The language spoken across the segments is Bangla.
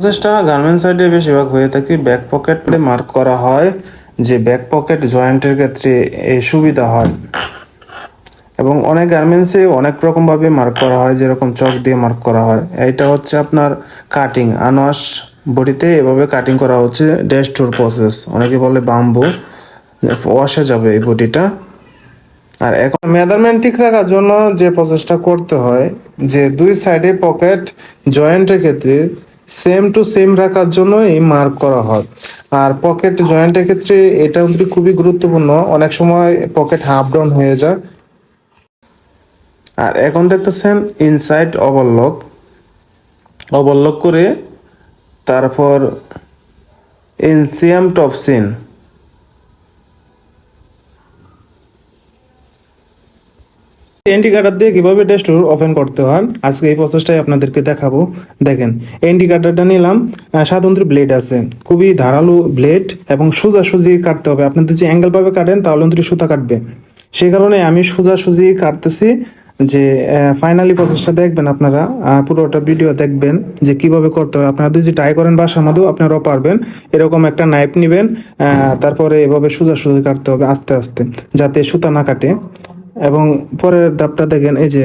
প্রসেসটা গার্মেন্টস সাইডে বেশিরভাগ হয়ে থাকে ব্যাক পকেট মার্ক করা হয়, যে ব্যাক পকেট জয়েন্টের ক্ষেত্রে সুবিধা হয়। এবং অনেক গার্মেন্টসে অনেক রকমভাবে মার্ক করা হয়, যেরকম চক দিয়ে মার্ক করা হয়। এইটা হচ্ছে আপনার কাটিং। আনওয়াশ বডিতে এভাবে কাটিং করা হচ্ছে, ড্যাশ টুর প্রসেস। অনেকে বলে বাম্বু, ওয়াশে যাবে এই বডিটা। আর এখন মেজারমেন্ট ঠিক রাখার জন্য যে প্রসেসটা করতে হয়, যে দুই সাইডে পকেট জয়েন্টের ক্ষেত্রে সেম টু সেম রাখার জন্য এই মার্ক করা হয়। আর পকেট জয়েন্টের ক্ষেত্রে এটা কিন্তু খুবই গুরুত্বপূর্ণ। অনেক সময় পকেট হাফ ডাউন হয়ে যায়। আর এখন দেখতেছেন ইনসাইড ওভারলক ওভারলক করে তারপর ইনসিয়াম টপসিন ইন্ডিকেটার দিয়ে কীভাবে ড্যাশডোর ওপেন করতে হয় আজকে এই প্রসেসটাই আপনাদেরকে দেখাবো। দেখেন ইন্ডিকেটারটা নিলাম আহ, সাধারণত ব্লেড আছে খুবই ধারালো ব্লেড এবং সোজাসুজি কাটতে হবে। আপনি যদি অ্যাঙ্গেল ভাবে কাটেন তাহলে কিন্তু সুতা কাটবে। সেই কারণে আমি সোজাসুজি কাটতেছি যে ফাইনালি প্রসেসটা দেখবেন আপনারা পুরোটা ভিডিও দেখবেন যে কীভাবে করতে হয়। আপনারা যদি ট্রাই করেন বাসার মধ্যেও আপনারাও পারবেন। এরকম একটা নাইফ নেবেন তারপরে এভাবে সোজাসুজি কাটতে হবে আস্তে আস্তে যাতে সুতা না কাটে। এবং পরের ধাপটা দেখেন, এই যে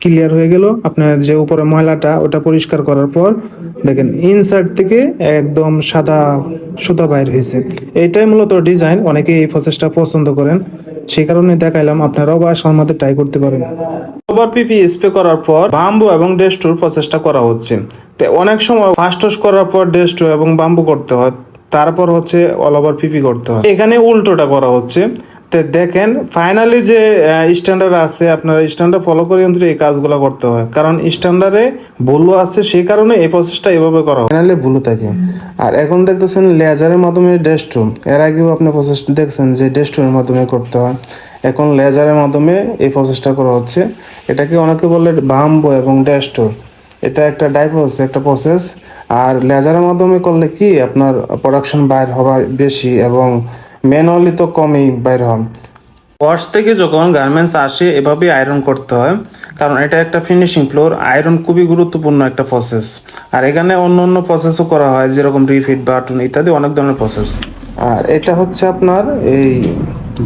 ক্লিয়ার হয়ে গেল। আপনার যে উপরে ময়লাটা, ওটা পরিষ্কার করার পর দেখেন ইনসাইড থেকে একদম সাদা সুতা বাইর হয়েছে। এইটাই মূলত ডিজাইন অনেকে এই প্রসেসটা পছন্দ করেন। সেই কারণে দেখাইলাম, আপনারাও বাসার মধ্যে ট্রাই করতে পারেন। ওভার পিপি স্প্রে করার পর বাম্বু এবং ডেস্টুর প্রসেসটা করা হচ্ছে। তো অনেক সময় ফার্স্ট করার পর ডেস্টু এবং বাম্বু করতে হয়। তারপর হচ্ছে অল ওভার পিপি করতে হয়। এখানে উল্টোটা করা হচ্ছে। দেখেন ফাইনালি যে স্ট্যান্ডার্ড আছে, আপনারা স্ট্যান্ডার্ড ফলো করে কিন্তু এই কাজগুলো করতে হয়। কারণ স্ট্যান্ডার্ডে ভুলও আছে সেই কারণে এই প্রসেসটা এভাবে করা হয়। ফাইনালি ভুলও থাকে। আর এখন দেখতেছেন লেজারের মাধ্যমে ডেস্টুম এর আগেও আপনি প্রসেসটা দেখছেন যে ডেস্টুমের মাধ্যমে করতে হয়। এখন লেজারের মাধ্যমে এই প্রসেসটা করা হচ্ছে। এটাকে অনেকে বলে বাম্বো এবং ডেস্টোর এটা একটা ডাইভোর্স একটা প্রসেস আর লেজারের মাধ্যমে করলে কি আপনার প্রোডাকশন বাইর হওয়া বেশি এবং ম্যানুয়ালি তো কমই বাইর হয় ওয়াশ থেকে যখন গার্মেন্টস আসে এভাবেই আয়রন করতে হয়। কারণ এটা একটা ফিনিশিং ফ্লোর আয়রন খুবই গুরুত্বপূর্ণ একটা প্রসেস আর এখানে অন্য অন্য প্রসেসও করা হয় যেরকম রিফিট বাটন ইত্যাদি অনেক ধরনের প্রসেস আর এটা হচ্ছে আপনার এই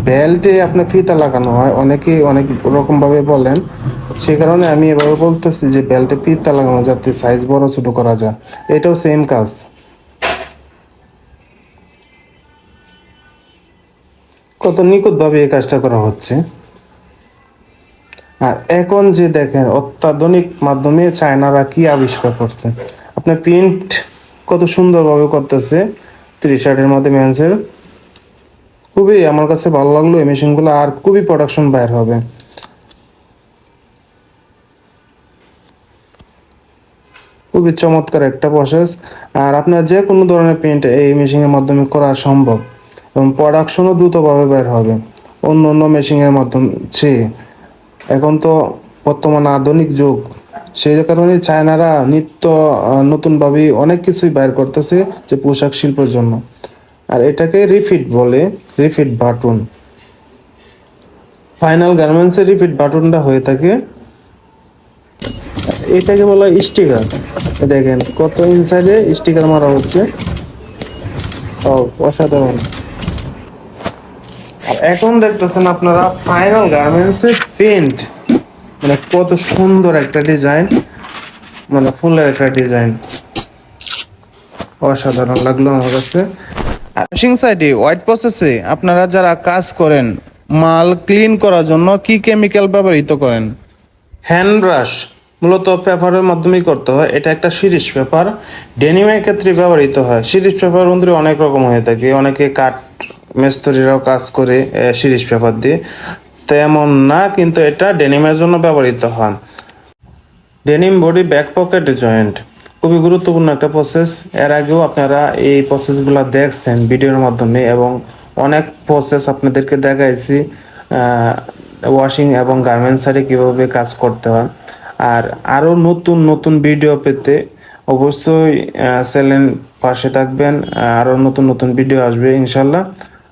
বেল্টে আপনার ফিতা লাগানো হয় অনেকে অনেক রকমভাবে বলেন। সেই কারণে আমি এভাবে বলতেছি যে বেল্টে ফিতা লাগানো যাতে সাইজ বড় ছোটো করা যায়। এটাও সেম কাজ। কত নিখুঁতভাবে এই কাজটা করা হচ্ছে। আর এখন যে দেখেন, অত্যাধুনিক মাধ্যমে চায়নারা কি আবিষ্কার করছে। আপনার প্রিন্ট কত সুন্দরভাবে করতেছে টি শার্টের মধ্যে মেন্সের খুবই আমার কাছে ভালো লাগল, এই মেশিনগুলো আর খুবই প্রোডাকশন বাইর হবে। খুবই চমৎকার একটা প্রসেস আর আপনার যে কোনো ধরনের প্রিন্ট এই মেশিনের মাধ্যমে করা সম্ভব। এবং প্রোডাকশনও দ্রুতভাবে বের হবে। অন্য অন্য মেশিনের মাধ্যমে চেয়ে এখন তো বর্তমান আধুনিক যুগ। সেই কারণে চায়নারা নিত্য নতুনভাবে অনেক কিছুই বাইর করতেছে যে পোশাক শিল্পের জন্য। আর এটাকে রিফিট বলে রিফিট বাটন ফাইনাল গার্মেন্টসের রিফিট বাটনটা হয়ে থাকে। এটাকে বলা হয় স্টিকার দেখেন কত ইনসাইডে স্টিকার মারা হচ্ছে। অসাধারণ। এখন দেখতেছেন আপনারা ফাইনাল গার্মেন্টস এর প্রিন্ট মানে কত সুন্দর একটা ডিজাইন মানে ফুলের একটা ডিজাইন অসাধারণ লাগল আমার কাছে। ওয়াশিং সাইডে হোয়াইট প্রসেসে আপনারা যারা কাজ করেন, মাল ক্লিন করার জন্য কি কেমিক্যাল ব্যবহৃত করেন? হ্যান্ড ব্রাশ মূলত পেপারের মাধ্যমেই করতে হয়। এটা একটা সিরিজ পেপার। ডেনিমের ক্ষেত্রে ব্যবহৃত হয়। সিরিজ পেপার মধ্যে অনেক রকম হয়ে থাকে। অনেকে কাঠ মিস্ত্রিরাও কাজ করে সিরিজ পেপার দিয়ে। তেমন না, কিন্তু এটা ডেনিমের জন্য ব্যবহৃত হয় denim body back pocket joint. খুবই গুরুত্বপূর্ণ একটা প্রসেস এর আগেও আপনারা এই প্রসেসগুলো দেখছেন ভিডিওর মাধ্যমে এবং অনেক প্রসেস আপনাদেরকে দেখাইছি ওয়াশিং এবং গার্মেন্টস সাইডে কীভাবে কাজ করতে হয়। আর আরও নতুন নতুন ভিডিও পেতে অবশ্যই চ্যানেল পাশে থাকবেন। আরও নতুন নতুন ভিডিও আসবে, ইনশাল্লাহ।